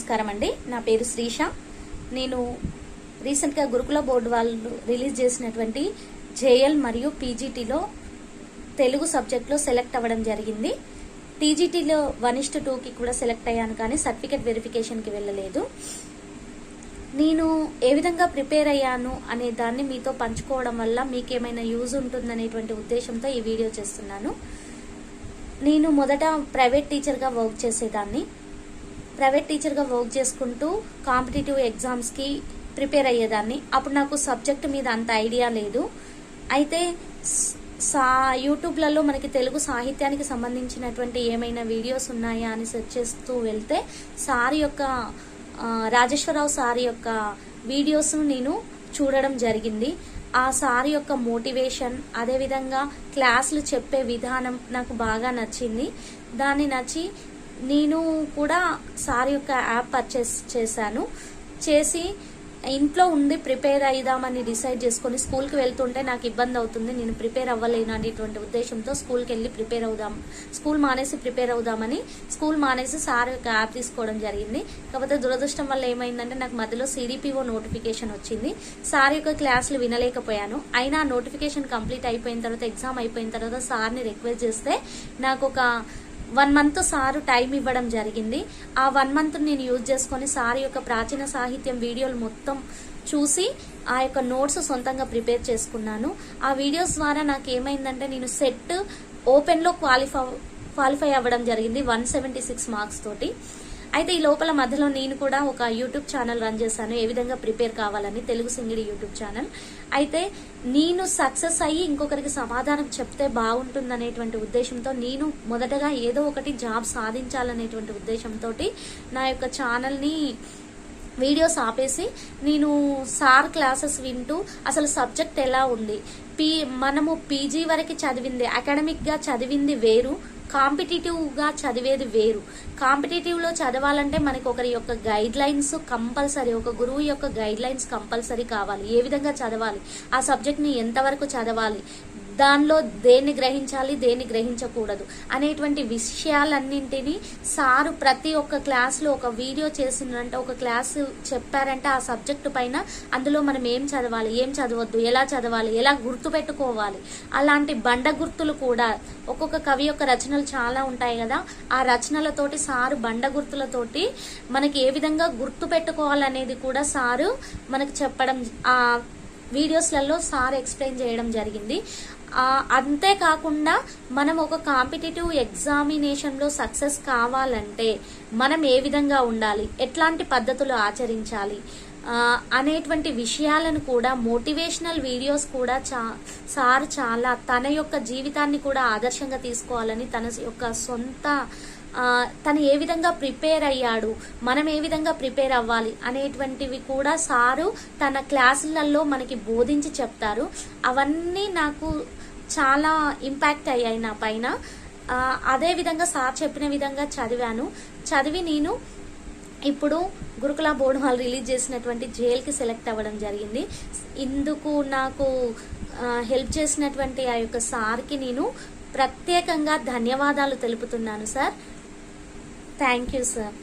నమస్కారం అండి. నా పేరు శ్రీష. నేను రీసెంట్గా గురుకుల బోర్డు వాళ్ళు రిలీజ్ చేసినటువంటి జేఎల్ మరియు పీజీటీలో తెలుగు సబ్జెక్ట్లో సెలెక్ట్ అవ్వడం జరిగింది. టీజీటీలో వన్ ఇస్ట్ టూకి కూడా సెలెక్ట్ అయ్యాను కానీ సర్టిఫికెట్ వెరిఫికేషన్కి వెళ్ళలేదు. నేను ఏ విధంగా ప్రిపేర్ అయ్యాను అనే దాన్ని మీతో పంచుకోవడం వల్ల మీకేమైనా యూజ్ ఉంటుందనేటువంటి ఉద్దేశంతో ఈ వీడియో చేస్తున్నాను. నేను మొదట ప్రైవేట్ టీచర్గా వర్క్ చేసేదాన్ని. ప్రైవేట్ టీచర్గా వర్క్ చేసుకుంటూ కాంపిటేటివ్ ఎగ్జామ్స్కి ప్రిపేర్ అయ్యేదాన్ని. అప్పుడు నాకు సబ్జెక్ట్ మీద అంత ఐడియా లేదు. అయితే సా యూట్యూబ్లలో మనకి తెలుగు సాహిత్యానికి సంబంధించినటువంటి ఏమైనా వీడియోస్ ఉన్నాయా అని సెర్చ్ చేస్తూ వెళ్తే సార్ యొక్క రాజేశ్వరరావు సార్ యొక్క వీడియోస్ను నేను చూడడం జరిగింది. ఆ సార్ యొక్క మోటివేషన్ అదేవిధంగా క్లాసులు చెప్పే విధానం నాకు బాగా నచ్చింది. దాన్ని నచ్చి నేను కూడా సార్ యొక్క యాప్ పర్చేస్ చేశాను. చేసి ఇంట్లో ఉండి ప్రిపేర్ అయిదామని డిసైడ్ చేసుకొని స్కూల్కి వెళ్తుంటే నాకు ఇబ్బంది అవుతుంది. నేను ప్రిపేర్ అవ్వలేను అనేటువంటి ఉద్దేశంతో స్కూల్కి వెళ్ళి ప్రిపేర్ అవుదాం స్కూల్ మానేసి ప్రిపేర్ అవుదామని స్కూల్ మానేసి సార్ యొక్క యాప్ తీసుకోవడం జరిగింది. కాకపోతే దురదృష్టం వల్ల ఏమైందంటే నాకు మధ్యలో సిడిపిఓ నోటిఫికేషన్ వచ్చింది. సార్ యొక్క క్లాసులు వినలేకపోయాను. అయినా నోటిఫికేషన్ కంప్లీట్ అయిపోయిన తర్వాత ఎగ్జామ్ అయిపోయిన తర్వాత సార్ని రిక్వెస్ట్ చేస్తే నాకు ఒక వన్ మంత్ సారు టైం ఇవ్వడం జరిగింది. ఆ వన్ మంత్ నేను యూజ్ చేసుకొని సార్ యొక్క ప్రాచీన సాహిత్యం వీడియోలు మొత్తం చూసి ఆ యొక్క నోట్స్ సొంతంగా ప్రిపేర్ చేసుకున్నాను. ఆ వీడియోస్ ద్వారా నాకు ఏమైందంటే నేను సెట్ ఓపెన్లో క్వాలిఫై క్వాలిఫై అవ్వడం జరిగింది వన్ సెవెంటీ సిక్స్ మార్క్స్ తోటి. అయితే ఈ లోపల మధ్యలో నేను కూడా ఒక యూట్యూబ్ ఛానల్ రన్ చేశాను. ఏ విధంగా ప్రిపేర్ కావాలని తెలుగు సింగిడి యూట్యూబ్ ఛానల్. అయితే నేను సక్సెస్ అయ్యి ఇంకొకరికి సమాధానం చెప్తే బాగుంటుందనేటువంటి ఉద్దేశంతో నేను మొదటగా ఏదో ఒకటి జాబ్ సాధించాలనేటువంటి ఉద్దేశంతో నా యొక్క ఛానల్ని వీడియోస్ ఆపేసి నేను సార్ క్లాసెస్ వింటూ అసలు సబ్జెక్ట్ ఎలా ఉంది? పీ మనము పీజీ వరకు చదివింది అకాడమిక్గా చదివింది వేరు. కాంపిటేటివ్గా చదివేది వేరు. కాంపిటేటివ్లో చదవాలంటే మనకు ఒకరి యొక్క గైడ్ లైన్స్ కంపల్సరీ ఒక గురువు యొక్క గైడ్ లైన్స్ కంపల్సరీ కావాలి. ఏ విధంగా చదవాలి? ఆ సబ్జెక్ట్ని ఎంతవరకు చదవాలి? దానిలో దేన్ని గ్రహించాలి దేన్ని గ్రహించకూడదు అనేటువంటి విషయాలన్నింటినీ సారు ప్రతి ఒక్క క్లాస్లో ఒక వీడియో చేసిందంటే ఒక క్లాస్ చెప్పారంటే ఆ సబ్జెక్టు పైన. అందులో మనం ఏం చదవాలి ఏం చదవద్దు ఎలా చదవాలి ఎలా గుర్తుపెట్టుకోవాలి అలాంటి బండ గుర్తులు కూడా ఒక్కొక్క కవి యొక్క రచనలు చాలా ఉంటాయి కదా. ఆ రచనలతోటి సారు బండ గుర్తులతోటి మనకి ఏ విధంగా గుర్తు పెట్టుకోవాలనేది కూడా సారు మనకు చెప్పడం ఆ వీడియోస్లలో సార్ ఎక్స్ప్లెయిన్ చేయడం జరిగింది. అంతేకాకుండా మనం ఒక కాంపిటేటివ్ ఎగ్జామినేషన్లో సక్సెస్ కావాలంటే మనం ఏ విధంగా ఉండాలి? ఎట్లాంటి పద్ధతులు ఆచరించాలి? అనేటువంటి విషయాలను కూడా మోటివేషనల్ వీడియోస్ కూడా చా సార్ చాలా తన యొక్క జీవితాన్ని కూడా ఆదర్శంగా తీసుకోవాలని తన యొక్క సొంత తను ఏ విధంగా ప్రిపేర్ అయ్యాడు మనం ఏ విధంగా ప్రిపేర్ అవ్వాలి అనేటువంటివి కూడా సారు తన క్లాసులలో మనకి బోధించి చెప్తారు. అవన్నీ నాకు చాలా ఇంపాక్ట్ అయ్యాయి నా పైన. అదే విధంగా సార్ చెప్పిన విధంగా చదివాను. చదివి నేను ఇప్పుడు గురుకుల బోర్డు వాళ్ళు రిలీజ్ చేసినటువంటి జైల్కి సెలెక్ట్ అవ్వడం జరిగింది. ఇందుకు నాకు హెల్ప్ చేసినటువంటి ఆ యొక్క సార్కి నేను ప్రత్యేకంగా ధన్యవాదాలు తెలుపుతున్నాను సార్. Thank you sir